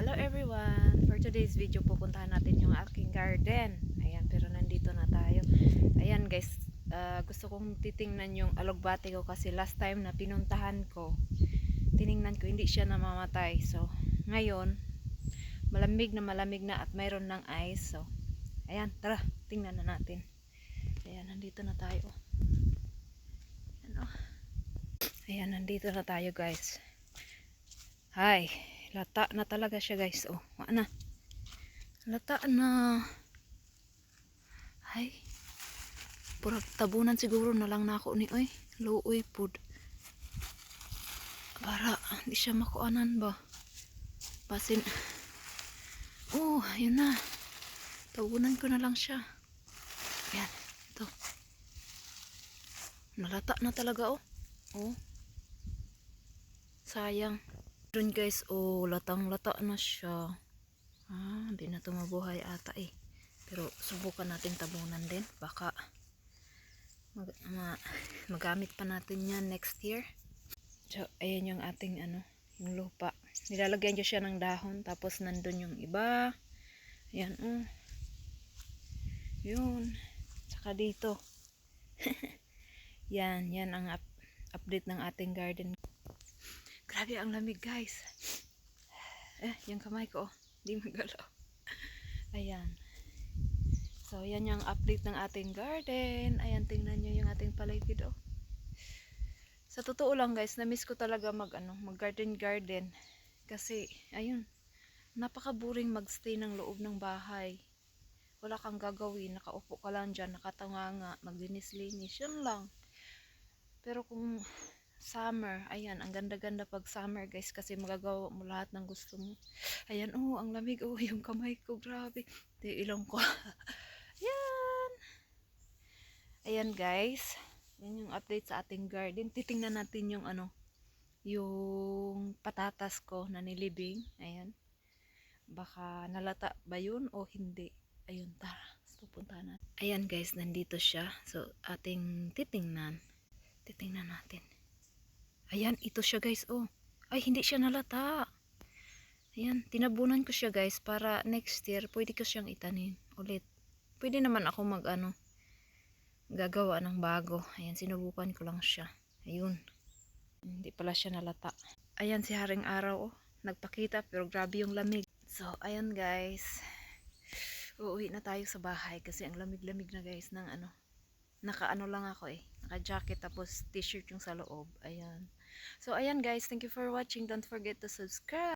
Hello everyone! For today's video, pupuntahan natin yung aking garden. Ayan, pero nandito na tayo. Ayan guys, ah, gusto kong titingnan yung alugbate ko kasi last time na pinuntahan ko, tiningnan ko, hindi siya namamatay. So, ngayon, malamig na malamig na at mayroon ng ice. So, ayan, tara, tingnan na natin. Ayan, nandito na tayo. Ayan, oh. Ayan, nandito na tayo guys. Hi, lata na talaga siya guys. Oh, wa na. Lata na. Hay. Purag tabunan siguro na lang na ako ni oy. Luoy pud. Para hindi siya makuanan ba. Pasin. Oh, yun na. Tabunan ko na lang siya. Yan, ito. Nalata na talaga oh. Oh. Sayang. Doon guys, oh, latang-lata na siya. Ah, hindi na ito mabuhay ata eh. Pero subukan natin tabunan din. Baka mag, ma, magamit pa natin yan next year. So, ayan yung ating ano, yung lupa. Nilalagyan ko siya ng dahon. Tapos nandun yung iba. Ayan, oh. Yun. Tsaka dito. yan, yan ang up, update ng ating garden. Grabe ang lamig guys. Eh, yung kamay ko, oh, di magalaw. Ayan. So, yan yung update ng ating garden. Ayan, tingnan nyo yung ating paligid, oh. Sa totoo lang guys, na-miss ko talaga mag, ano, mag garden garden. Kasi, ayun, napaka-boring magstay ng loob ng bahay. Wala kang gagawin, nakaupo ka lang dyan, nakatanganga, maglinis-linis, yun lang. Pero kung summer, ayan, ang ganda-ganda pag summer guys kasi magagawa mo lahat ng gusto mo. Ayan, oh, ang lamig, oh, yung kamay ko, grabe. Di ilong ko. Ayan. Ayan guys, yan yung update sa ating garden. Titingnan natin yung ano, yung patatas ko na nilibing. Ayan. Baka nalata ba yun o hindi. Ayun, tara. Pupunta natin. Ayan guys, nandito siya. So, ating titingnan. Titingnan natin. Ayan, ito siya guys, oh. Ay, hindi siya nalata. Ayan, tinabunan ko siya guys para next year pwede ko siyang itanim ulit. Pwede naman ako mag ano, gagawa ng bago. Ayan, sinubukan ko lang siya. Ayun. Hindi pala siya nalata. Ayan si Haring Araw, oh. Nagpakita pero grabe yung lamig. So, ayan guys. Uuwi na tayo sa bahay kasi ang lamig-lamig na guys ng ano. Naka-ano lang ako eh. Naka-jacket tapos t-shirt yung sa loob. Ayan. So, ayan guys. Thank you for watching. Don't forget to subscribe.